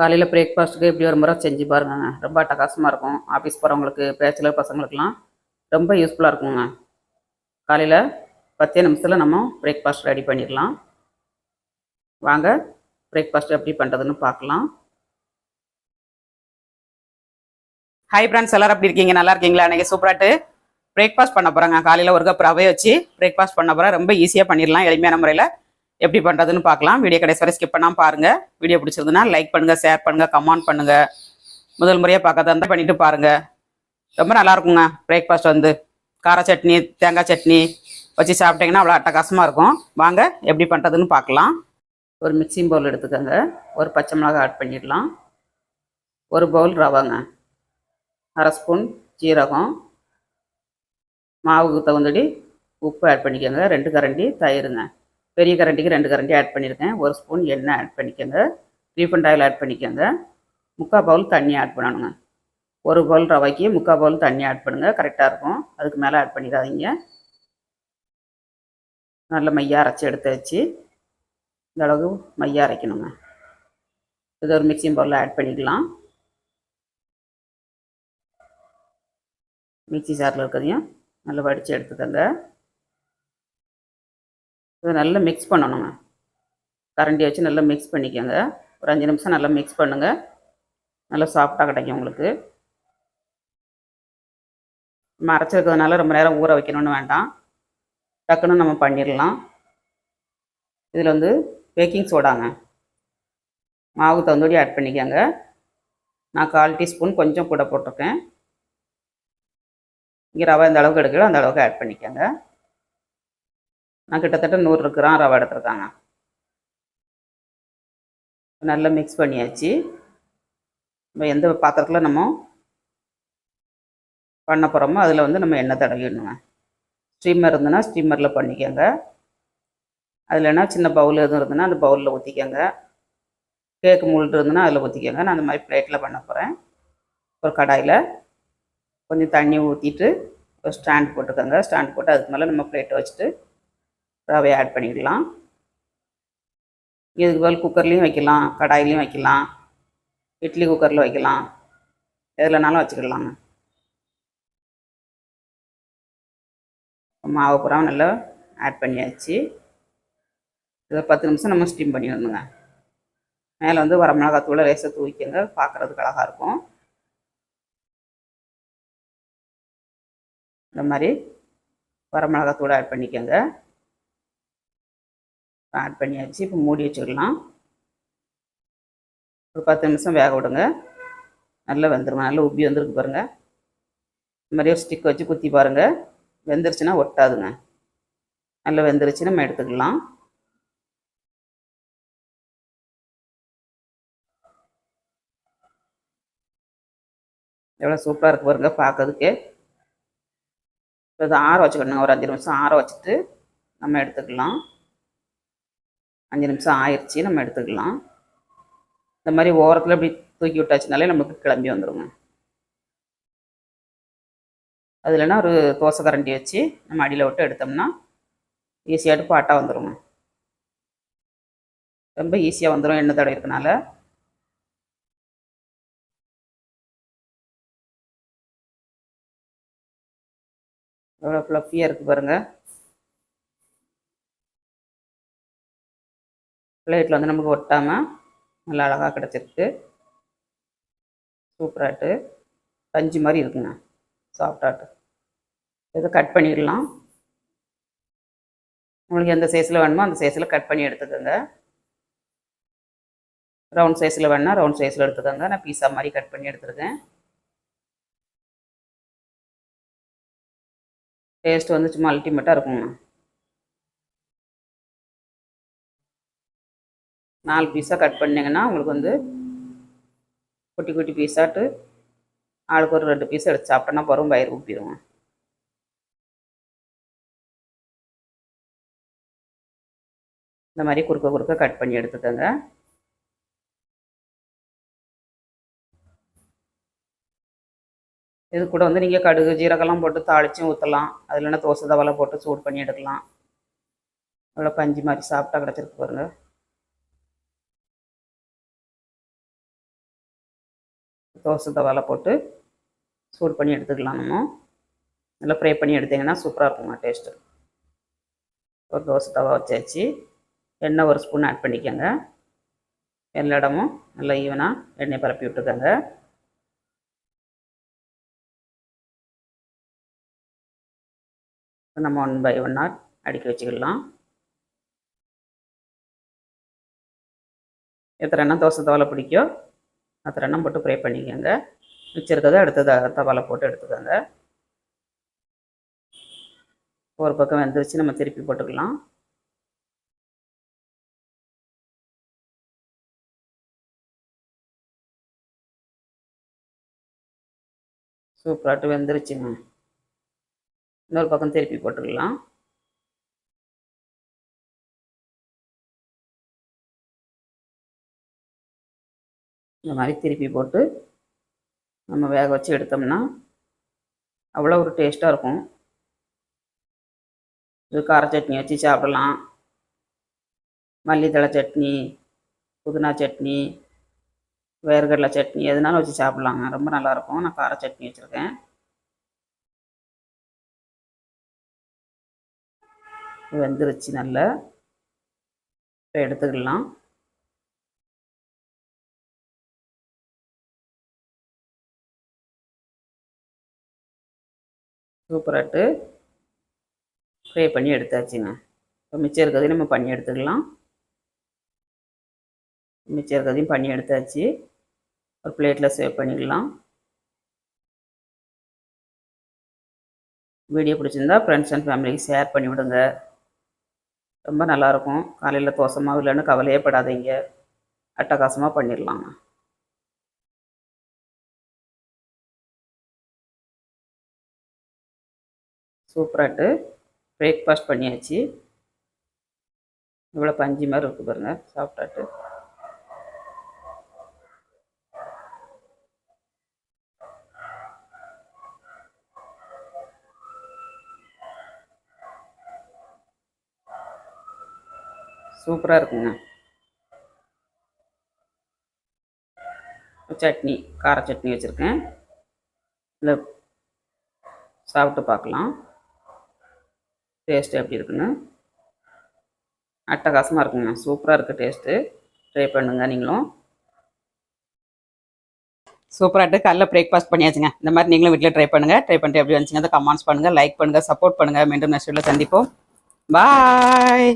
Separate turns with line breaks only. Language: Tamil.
காலையில் பிரேக்ஃபாஸ்ட்டுக்கு இப்படி ஒரு முறை செஞ்சு பாருங்க ரொம்ப அட்டகாசமாக இருக்கும் ஆஃபீஸ் போகிறவங்களுக்கு பேச்சுலர் பசங்களுக்கெல்லாம் ரொம்ப யூஸ்ஃபுல்லாக இருக்குங்க காலையில் பத்தே நிமிஷத்தில் நம்ம பிரேக்ஃபாஸ்ட் ரெடி பண்ணிடலாம் வாங்க பிரேக்ஃபாஸ்ட் எப்படி பண்ணுறதுன்னு பார்க்கலாம் ஹை ஃப்ரெண்ட்ஸ் எல்லாரும் அப்படி இருக்கீங்க நல்லா இருக்கீங்களா அன்றைக்கி சூப்பராட்டு பிரேக்ஃபாஸ்ட் பண்ண போகிறாங்க காலையில் ஒரு கப் ரவை வச்சு பிரேக்ஃபாஸ்ட் பண்ண போகிறேன் ரொம்ப ஈஸியாக பண்ணிடலாம் எளிமையான முறையில் எப்படி பண்ணுறதுன்னு பார்க்கலாம் வீடியோ கடைசி வரை ஸ்கிப் பண்ணாமல் பாருங்கள் வீடியோ பிடிச்சிருந்ததுன்னா லைக் பண்ணுங்கள் ஷேர் பண்ணுங்கள் கமெண்ட் பண்ணுங்கள் முதல் முறையாக பார்க்க இருந்தால் பண்ணிவிட்டு பாருங்கள் ரொம்ப நல்லாயிருக்குங்க பிரேக்ஃபாஸ்ட் வந்து கார சட்னி தேங்காய் சட்னி வச்சு சாப்பிட்டிங்கன்னா அவ்வளோ அட்டகாசமாக இருக்கும் வாங்க எப்படி பண்ணுறதுன்னு பார்க்கலாம் ஒரு மிக்சிங் பவுல் எடுத்துக்கோங்க ஒரு பச்சை மிளகாய் ஆட் பண்ணிடலாம் ஒரு பவுல் ரவாங்க அரை ஸ்பூன் ஜீரகம் மாவுக்கு தகுந்தடி உப்பு ஆட் பண்ணிக்கோங்க ரெண்டு கரண்டி தயிருங்க பெரிய கரண்டிக்கு ரெண்டு கரண்டி ஆட் பண்ணியிருக்கேன் ஒரு ஸ்பூன் எண்ணெய் ஆட் பண்ணிக்கோங்க ரீஃபண்ட் ஆயில் ஆட் பண்ணிக்கோங்க முக்கால் பவுல் தண்ணி ஆட் பண்ணணுங்க ஒரு பவுல் ரவைக்கு முக்கால் பவுல் தண்ணி ஆட் பண்ணுங்கள் கரெக்டாக இருக்கும் அதுக்கு மேலே ஆட் பண்ணிடாதீங்க நல்ல மையாக அரைச்சி எடுத்து வச்சு இந்த அளவு மையாக அரைக்கணுங்க இது ஒரு மிக்சிங் பவுலில் ஆட் பண்ணிக்கலாம் மிக்சி சாரில் இருக்கிறதையும் நல்லா வடித்து எடுத்துக்கோங்க இதை நல்லா மிக்ஸ் பண்ணணுங்க கரண்டி வச்சு நல்லா மிக்ஸ் பண்ணிக்கோங்க ஒரு அஞ்சு நிமிஷம் நல்லா மிக்ஸ் பண்ணுங்கள் நல்லா சாஃப்டாக கிடைக்கும் உங்களுக்கு நம்ம அரைச்சிருக்கிறதுனால ரொம்ப நேரம் ஊற வைக்கணும்னு வேண்டாம் டக்குன்னு நம்ம பண்ணிடலாம் இதில் வந்து பேக்கிங் சோடாங்க மாவு தகுந்தபடி ஆட் பண்ணிக்கோங்க நான் கால் டீஸ்பூன் கொஞ்சம் கூட போட்டிருக்கேன் இங்கே ரவை எந்த அளவுக்கு எடுக்கிறோம் அந்த அளவுக்கு ஆட் பண்ணிக்கோங்க நான் கிட்டத்தட்ட நூறு கிராம் ரவை எடுத்துருக்காங்க நல்லா மிக்ஸ் பண்ணியாச்சு நம்ம எந்த பாத்திரத்தில் நம்ம பண்ண போகிறோமோ அதில் வந்து நம்ம எண்ணெய் தடவிடணுங்க ஸ்டீமர் இருந்ததுன்னா ஸ்டீமரில் பண்ணிக்கோங்க அதுலனா சின்ன பவுல் எதுவும் இருந்ததுன்னா அந்த பவுலில் ஊற்றிக்கோங்க கேக்கு முள்ளிட்டு இருந்ததுன்னா அதில் ஊற்றிக்கோங்க நான் அந்த மாதிரி பிளேட்டில் பண்ண போகிறேன் ஒரு கடாயில் கொஞ்சம் தண்ணி ஊற்றிட்டு ஒரு ஸ்டாண்ட் போட்டுக்கோங்க ஸ்டாண்ட் போட்டு அதுக்கு மேலே நம்ம பிளேட்டை வச்சுட்டு ரவையை ஆட் பண்ணிக்கலாம் இதுக்கு போல் குக்கர்லேயும் வைக்கலாம் கடாயிலையும் வைக்கலாம் இட்லி குக்கரில் வைக்கலாம் எதுலனாலும் வச்சுக்கலாங்க மாவு புறாவும் நல்லா ஆட் பண்ணியாச்சு இதை பத்து நிமிஷம் நம்ம ஸ்டீம் பண்ணிடணுங்க மேலே வந்து வர தூளை லேசாக தூக்கிங்க பார்க்குறதுக்கு அழகாக இருக்கும் இந்த மாதிரி வர தூளை ஆட் பண்ணிக்கோங்க ஆட் பண்ணியாச்சு இப்போ மூடி வச்சுக்கலாம் ஒரு பத்து நிமிஷம் வேக விடுங்க நல்லா வெந்துருங்க நல்லா உப்பி வந்துருக்கு பாருங்கள் இந்த மாதிரி ஒரு ஸ்டிக் வச்சு குத்தி பாருங்கள் வெந்துருச்சுன்னா ஒட்டாதுங்க நல்லா வெந்துருச்சு நம்ம எடுத்துக்கலாம் எவ்வளோ சூப்பராக இருக்கு பாருங்க பார்க்கறதுக்கே இப்போ ஆற வச்சுக்கணுங்க ஒரு அஞ்சு நிமிஷம் ஆற வச்சுட்டு நம்ம எடுத்துக்கலாம் அஞ்சு நிமிஷம் ஆயிடுச்சு நம்ம எடுத்துக்கலாம் இந்த மாதிரி ஓரத்தில் இப்படி தூக்கி விட்டாச்சுனாலே நமக்கு கிளம்பி வந்துடுங்க அது இல்லைன்னா ஒரு தோசை கரண்டி வச்சு நம்ம அடியில் விட்டு எடுத்தோம்னா ஈஸியாகிட்டு பாட்டாக வந்துடுங்க ரொம்ப ஈஸியாக வந்துடும் எண்ணெய் தடவை இருக்கனால எவ்வளோ ஃப்ளஃபியாக இருக்குது பாருங்கள் பிளேட்டில் வந்து நமக்கு ஒட்டாமல் நல்லா அழகாக கிடச்சிருக்கு சூப்பராகட்டு பஞ்சு மாதிரி இருக்குங்க சாஃப்டாட்டு இதை கட் பண்ணிடலாம் உங்களுக்கு எந்த சைஸில் வேணுமோ அந்த சைஸில் கட் பண்ணி எடுத்துக்கோங்க ரவுண்ட் சைஸில் வேணால் ரவுண்ட் சைஸில் எடுத்துக்கோங்க நான் பீஸா மாதிரி கட் பண்ணி எடுத்துருக்கேன் டேஸ்ட் வந்து சும்மா அல்டிமேட்டாக இருக்குங்கண்ணா நாலு பீஸாக கட் பண்ணிங்கன்னா உங்களுக்கு வந்து குட்டி குட்டி பீஸாட்டு ஆளுக்கு ஒரு ரெண்டு பீஸ் எடுத்து சாப்பிட்டோன்னா போகிறோம் வயிறு ஊப்பிடுவோம் இந்த மாதிரி குறுக்க குறுக்க கட் பண்ணி எடுத்துக்கோங்க இது கூட வந்து நீங்கள் கடுகு ஜீரகம்லாம் போட்டு தாளிச்சும் ஊற்றலாம் அது இல்லைன்னா தோசை தவலை போட்டு சூடு பண்ணி எடுக்கலாம் அவ்வளோ பஞ்சு மாதிரி சாப்பிட்டா கிடச்சிருக்கு பாருங்கள் தோசை தவால போட்டு சூடு பண்ணி எடுத்துக்கலாம் நம்ம நல்லா ஃப்ரை பண்ணி எடுத்திங்கன்னா சூப்பராக இருக்குங்க டேஸ்ட்டு ஒரு தோசை தவா வச்சாச்சு எண்ணெய் ஒரு ஸ்பூன் ஆட் பண்ணிக்கோங்க எல்லா இடமும் நல்லா ஈவனாக எண்ணெய் பரப்பி விட்டுக்கோங்க நம்ம ஒன் பை ஒன் ஆர் அடுக்கி வச்சுக்கலாம் எத்தனை தோசை தவளை பிடிக்கும் ரெண்டும் போட்டு ப்ரே பண்ணிக்கோங்க வச்சுருக்கதை எடுத்தது தவாலை போட்டு எடுத்துக்கோங்க ஒரு பக்கம் வெந்துருச்சு நம்ம திருப்பி போட்டுக்கலாம் சூப்பராட்டு வெந்துருச்சுங்க இன்னொரு பக்கம் திருப்பி போட்டுக்கலாம் இந்த மாதிரி திருப்பி போட்டு நம்ம வேக வச்சு எடுத்தோம்னா அவ்வளோ ஒரு டேஸ்ட்டாக இருக்கும் இது கார சட்னி வச்சு சாப்பிடலாம் மல்லித்தலை சட்னி புதினா சட்னி வேர்கடலை சட்னி எதுனாலும் வச்சு சாப்பிட்லாங்க ரொம்ப நல்லாயிருக்கும் நான் கார சட்னி வச்சுருக்கேன் வெந்துருச்சு நல்லா இப்போ எடுத்துக்கலாம் சூப்பராட்டு ஃப்ரை பண்ணி எடுத்தாச்சுங்க இப்போ மிச்சம் இருக்கிறதையும் நம்ம பண்ணி எடுத்துக்கலாம் மிச்சம் இருக்கிறதையும் பண்ணி எடுத்தாச்சு ஒரு பிளேட்டில் சேவ் பண்ணிக்கலாம் வீடியோ பிடிச்சிருந்தா ஃப்ரெண்ட்ஸ் அண்ட் ஃபேமிலிக்கு ஷேர் பண்ணி விடுங்க ரொம்ப நல்லாயிருக்கும் காலையில் தோசமாக இல்லைன்னு கவலையே படாதீங்க அட்டகாசமாக பண்ணிடலாங்க சூப்பராகிட்டு பிரேக்ஃபாஸ்ட் பண்ணியாச்சு இவ்வளோ பஞ்சு மாதிரி இருக்குது பாருங்கள் சாப்பிட்டாட்டு சூப்பராக இருக்குங்க சட்னி கார சட்னி வச்சுருக்கேன் இல்லை சாப்பிட்டு பார்க்கலாம் டேஸ்ட்டு எப்படி இருக்குன்னு அட்டகாசமாக இருக்குங்க சூப்பராக இருக்குது டேஸ்ட்டு ட்ரை பண்ணுங்க நீங்களும் சூப்பராகிட்டு காலைல பிரேக்ஃபாஸ்ட் பண்ணியாச்சுங்க இந்த மாதிரி நீங்களும் வீட்டில் ட்ரை பண்ணுங்கள் ட்ரை பண்ணிட்டு எப்படி வந்துச்சுங்க அதை கமெண்ட்ஸ் பண்ணுங்கள் லைக் பண்ணுங்கள் சப்போர்ட் பண்ணுங்கள் மீண்டும் நெக்ஸ்ட் வீட்டில் சந்திப்போம் பாய்